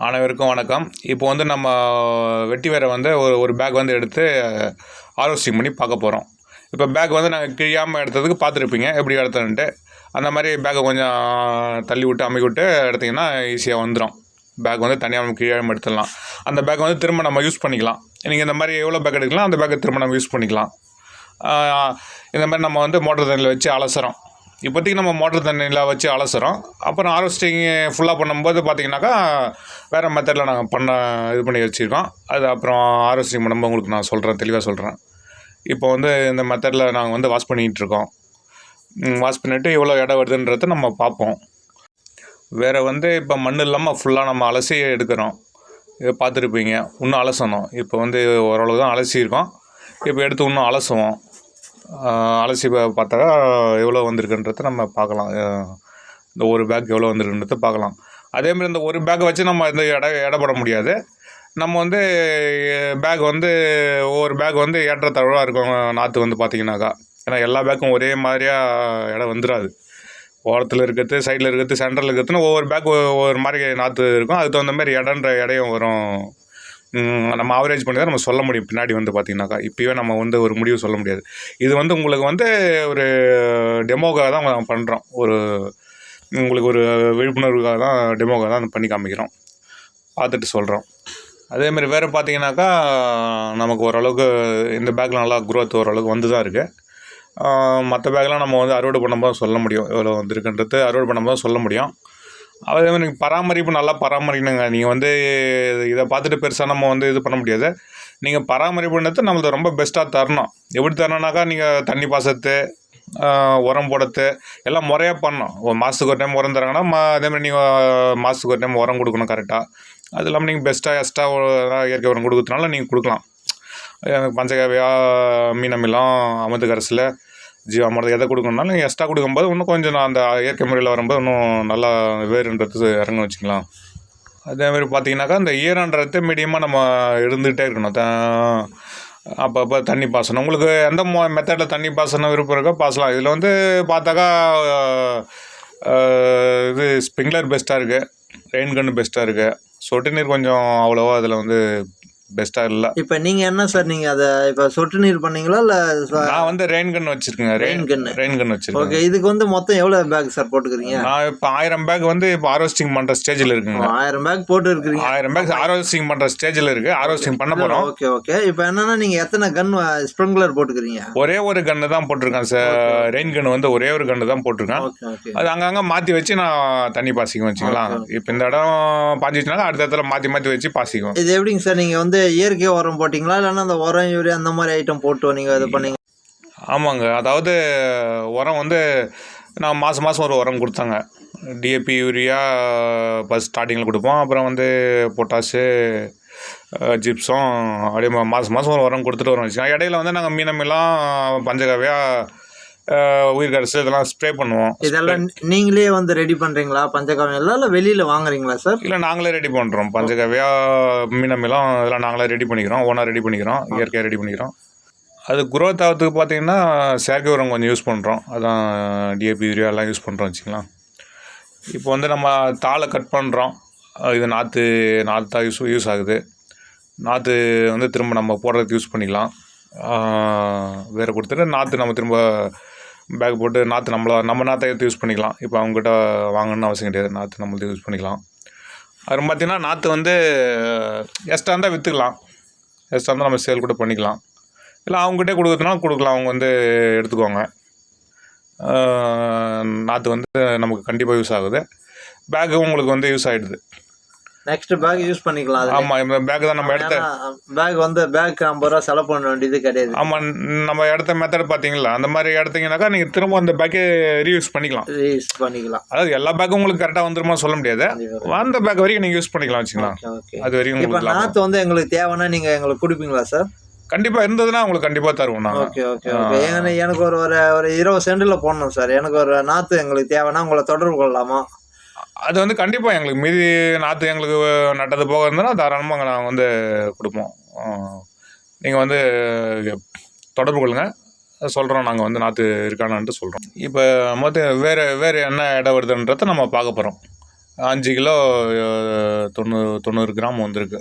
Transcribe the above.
அனைவருக்கும் வணக்கம். இப்போ வந்து நம்ம வெட்டி வேரை வந்து ஒரு ஒரு பேக் வந்து எடுத்து ஹார்வெஸ்டிங் பண்ணி பார்க்க போகிறோம் இப்போ பேக் வந்து நாங்கள் கிழியாமல் எடுத்ததுக்கு பார்த்துருப்பீங்க. எப்படி எடுத்தோன்ட்டு அந்த மாதிரி பேக்கை கொஞ்சம் தள்ளி விட்டு அமைக்கி விட்டு எடுத்திங்கன்னா ஈஸியாக வந்துடும் பேக் வந்து தனியாக நம்ம கிழியாமல் எடுத்துடலாம். அந்த பேக்கை வந்து திரும்ப நம்ம யூஸ் பண்ணிக்கலாம். நீங்கள் இந்த மாதிரி எவ்வளோ பேக் எடுக்கலாம் அந்த பேக்கை திரும்ப நம்ம யூஸ் பண்ணிக்கலாம். இந்த மாதிரி நம்ம வந்து மோட்டர் தண்ணியில் வச்சு அலசுறோம். இப்போதைக்கு நம்ம மோட்டர் தண்ணியில் வச்சு அலசுறோம். அப்புறம் ஹார்வெஸ்டிங் ஃபுல்லாக பண்ணும்போது பார்த்தீங்கன்னாக்கா வேறு மெத்தடில் நாங்கள் பண்ண இது பண்ணி வச்சுருக்கோம். அது அப்புறம் ஹார்வெஸ்டிங் பண்ணும்போது உங்களுக்கு நான் சொல்கிறேன் தெளிவாக சொல்கிறேன் இப்போ வந்து இந்த மெத்தடில் நாங்கள் வந்து வாஷ் பண்ணிகிட்ருக்கோம் வாஷ் பண்ணிவிட்டு எவ்வளோ இடம் வருதுன்றதை நம்ம பார்ப்போம். வேறு வந்து இப்போ மண் இல்லாமல் ஃபுல்லாக நம்ம அலசி எடுக்கிறோம். இதை பார்த்துருப்பீங்க. இன்னும் அலசணும். இப்போ வந்து ஓரளவு தான் அலசியிருக்கோம். இப்போ எடுத்து இன்னும் அலசுவோம். அலசி பார்த்தாக்கா எவ்வளோ வந்திருக்குன்றத நம்ம பார்க்கலாம். இந்த ஒரு பேக் எவ்வளோ வந்திருக்குன்றத பார்க்கலாம். அதேமாதிரி இந்த ஒரு பேக்கை வச்சு நம்ம இந்த எடை எடை போட முடியாது. நம்ம வந்து பேக் வந்து ஒவ்வொரு பேக் வந்து ஏற்றத்தாழ்வாக இருக்கும் நாற்று வந்து பார்த்தீங்கன்னாக்கா. ஏன்னா எல்லா பேக்கும் ஒரே மாதிரியாக எடை வந்துடாது ஓரத்தில் இருக்கிறது சைடில் இருக்கிறது சென்டரில் இருக்கிறதுன்னு ஒவ்வொரு பேக் ஒவ்வொரு மாதிரி நாற்று இருக்கும். அதுக்கு தகுந்த மாதிரி இடன்ற இடையும் வரும். நம்ம ஆவரேஜ் பண்ணி தான் நம்ம சொல்ல முடியும். பின்னாடி வந்து பார்த்திங்கனாக்கா இப்போயே நம்ம வந்து ஒரு முடிவு சொல்ல முடியாது. இது வந்து உங்களுக்கு வந்து ஒரு டெமோக்காக தான் பண்ணுறோம் ஒரு உங்களுக்கு ஒரு விழிப்புணர்வுக்காக தான் டெமோக்காக தான் பண்ணி காமிக்கிறோம். பார்த்துட்டு சொல்கிறோம் அதேமாதிரி வேறு பார்த்தீங்கன்னாக்கா நமக்கு ஓரளவுக்கு இந்த பேக்கில் நல்லா குரோத் ஓரளவுக்கு வந்து தான் இருக்குது மற்ற பேக்லாம் நம்ம வந்து அறுவடை பண்ணும்போது சொல்ல முடியும். எவ்வளோ வந்திருக்குன்றது அறுவடை பண்ணும்போது சொல்ல முடியும். அதே மாதிரி நீங்கள் பராமரிப்பு நல்லா பராமரிக்கணுங்க. நீங்கள் வந்து இதை பார்த்துட்டு பெருசாக நம்ம வந்து இது பண்ண முடியாது. நீங்கள் பராமரிப்புன்றது நம்மளுக்கு ரொம்ப பெஸ்ட்டாக தரணும். எப்படி தரணுனாக்கா நீங்கள் தண்ணி பாசத்து உரம் போடுறது எல்லாம் முறையாக பண்ணணும். ஒரு மாதத்துக்கு ஒரு டைம் உரம் தராங்கன்னா மா அதேமாதிரி நீங்கள் மாதத்துக்கு ஒரு டைம் உரம் கொடுக்கணும் கரெக்டாக அது இல்லாமல் நீங்கள் பெஸ்ட்டாக எக்ஸ்ட்ரா இயற்கை உரம் கொடுக்கறதுனால நீங்கள் கொடுக்கலாம். எனக்கு பஞ்சகாவியா மீனமிலம் அமுத்துக்கரசில் கரசில் ஜீவாமிரதம் எதை கொடுக்கணும்னாலும் நீங்கள் எக்ஸ்ட்ரா கொடுக்கும்போது இன்னும் கொஞ்சம் நான் அந்த இயற்கை முறையில் வரும்போது இன்னும் நல்லா வேறுன்றது இறங்க வச்சுக்கலாம் அதேமாதிரி பார்த்தீங்கன்னாக்கா இந்த ஈரன்றது மீடியமாக நம்ம இருந்துகிட்டே இருக்கணும். த அப்பப்போ தண்ணி பாசனம். உங்களுக்கு எந்த மொ மெத்தடில் தண்ணி பாசனம் விருப்பம் இருக்கோ பாசலாம். இதில் வந்து பார்த்தாக்கா இது ஸ்ப்ரிங்க்லர் பெஸ்ட்டாக இருக்குது ரெயின் கன்று பெஸ்ட்டாக இருக்குது சொட்டு நீர் கொஞ்சம் அவ்வளோவா அதில் வந்து பெஸ்ட்டாக இல்லை. இப்போ நீங்க என்ன சார் நீங்க அதை இப்போ சொட்டு நீர் பண்ணீங்களா இல்ல நான் வந்து rain gun வச்சிருக்கேங்க. Rain gun. Rain gun வச்சிருக்கேன் ஓகே இதுக்கு வந்து மொத்தம் எவ்வளவு பேக் சார் போட்டுக்கிறீங்க? நான் இப்போ ஆயிரம் பேக் வந்து இப்போ ஹார்வெஸ்டிங் பண்ணுற ஸ்டேஜில் இருக்குங்க. ஆயிரம் பேக் போட்டு இருக்கிறீங்க ஆயிரம் பேக் ஹார்வெஸ்டிங் பண்ணுற ஸ்டேஜில் இருக்குது ஹார்வெஸ்டிங் பண்ண போகிறோம் ஓகே ஓகே இப்போ என்னன்னா நீங்க எத்தனை கன் ஸ்ப்ரிங்க்லர் போட்டுக்கிறீங்க? ஒரே ஒரு கன்று தான் போட்டிருக்கேன் சார். ரெயின் கன் வந்து ஒரே ஒரு கன்று தான் போட்டிருக்கேன். அது அங்கங்கே மாற்றி வச்சு நான் தண்ணி பாசிக்குவேன் வச்சுக்கலாம் இப்போ இந்த இடம் பாஞ்சிச்சுனாக்கா அடுத்த இடத்துல மாற்றி மாற்றி வச்சு பாசிக்குவோம் இது எப்படிங்க சார் நீங்க வந்து இயற்கை உரம் போட்டிங்களா? இல்லைன்னா அந்த உரம் யூரியா அந்த மாதிரி ஐட்டம் போட்டு நீங்கள் இது பண்ணீங்க? ஆமாங்க. அதாவது உரம் வந்து நான் மாதம் மாதம் ஒரு உரம் கொடுத்தாங்க. டிஏபி யூரியா ஃபஸ்ட் ஸ்டார்டிங்கில் கொடுப்போம். அப்புறம் வந்து பொட்டாஷு ஜிப்ஸும் அப்படியே மா- மாதம் மாதம் ஒரு உரம் கொடுத்துட்டு வரோம் வச்சுக்கோங்க இடையில வந்து நாங்கள் மீனமெல்லாம் பஞ்சகவியாக உயிர் கரைசல் இதெல்லாம் ஸ்ப்ரே பண்ணுவோம். இதெல்லாம் நீங்களே வந்து ரெடி பண்றீங்களா? பஞ்சகாவியம் எல்லாம் இல்ல வெளியில வாங்குறீங்களா சார் இல்லை நாங்களே ரெடி பண்ணுறோம் பஞ்சகாவியா மீனமெல்லாம் இதெல்லாம் நாங்களே ரெடி பண்ணிக்கிறோம். ஓனாக ரெடி பண்ணிக்கிறோம். இயற்கையாக ரெடி பண்ணிக்கிறோம். அது குரோத் ஆகிறதுக்கு பார்த்தீங்கன்னா செயற்கை உரம் கொஞ்சம் யூஸ் பண்ணுறோம் அதான் டிஏபி யூரியா எல்லாம் யூஸ் பண்ணுறோம் வச்சுக்கலாம் இப்போ வந்து நம்ம தாளை கட் பண்ணுறோம் இது நாற்று நாற்று தான் யூஸ் யூஸ் ஆகுது. நாற்று வந்து திரும்ப நம்ம போடுறதுக்கு யூஸ் பண்ணிக்கலாம். வேறு கொடுத்துட்டு நாற்று நம்ம திரும்ப பேக் போட்டு நாற்று நம்மள நம்ம நாற்றை எடுத்து யூஸ் பண்ணிக்கலாம். இப்போ அவங்ககிட்ட வாங்கணும்னு அவசியம் கிடையாது. நாற்று நம்மளுக்கு யூஸ் பண்ணிக்கலாம். அப்புறம் பார்த்தீங்கன்னா நாற்று வந்து eh, எக்ஸ்ட்ரா இருந்தால் விற்றுக்கலாம் எக்ஸ்ட்ரா இருந்தால் நம்ம சேல் கூட பண்ணிக்கலாம். இல்லை அவங்ககிட்டே கொடுக்குறதுனா கொடுக்கலாம். அவங்க வந்து எடுத்துக்குவாங்க. நாற்று வந்து நமக்கு கண்டிப்பாக யூஸ் ஆகுது. பேக்கு உங்களுக்கு வந்து யூஸ் ஆகிடுது நெக்ஸ்ட் பேக் யூஸ் பண்ணிக்கலாம் ஆமாம் இந்த பேக்கு தான் நம்ம எடுத்த பேக் வந்து பேக் ஐம்பது ரூபா செலவு பண்ண வேண்டியது கிடையாது. ஆமாம் நம்ம எடுத்த மெத்தட் பார்த்தீங்களா அந்த மாதிரி எடுத்தீங்கன்னாக்கா நீங்கள் திரும்ப அந்த பேக்கே ரீயூஸ் பண்ணிக்கலாம். யூஸ் பண்ணிக்கலாம். அதாவது எல்லா பேக்கும் உங்களுக்கு கரெக்டாக வந்துருமா சொல்ல முடியாது. அந்த பேக் வரைக்கும் நீங்கள் யூஸ் பண்ணிக்கலாம் வச்சுக்கலாம் அது வரைக்கும் இப்போ. நாற்று வந்து எங்களுக்கு தேவைன்னா நீங்க எங்களுக்கு கொடுப்பீங்களா சார் கண்டிப்பாக இருந்ததுன்னா உங்களுக்கு கண்டிப்பாக தருவோம் ஓகே ஓகே ஓகே எனக்கு ஒரு ஒரு இருபது சென்டில் போடணும் சார் எனக்கு ஒரு நாற்று எங்களுக்கு தேவைன்னா உங்களை தொடர்பு கொள்ளலாமா? அது வந்து கண்டிப்பாக எங்களுக்கு மீதி நாற்று எங்களுக்கு நட்டது போக இருந்ததுன்னா தாராளமாக நாங்கள் வந்து கொடுப்போம். நீங்கள் வந்து தொடர்பு கொள்ளுங்கள் சொல்கிறோம் நாங்கள் வந்து நாற்று இருக்கானான்ட்டு சொல்கிறோம் இப்போ மொத்தம் வேறு வேறு என்ன இடம் வருதுன்றதை நம்ம பார்க்க போகிறோம் அஞ்சு கிலோ தொண்ணூறு தொண்ணூறு கிராம் வந்திருக்கு.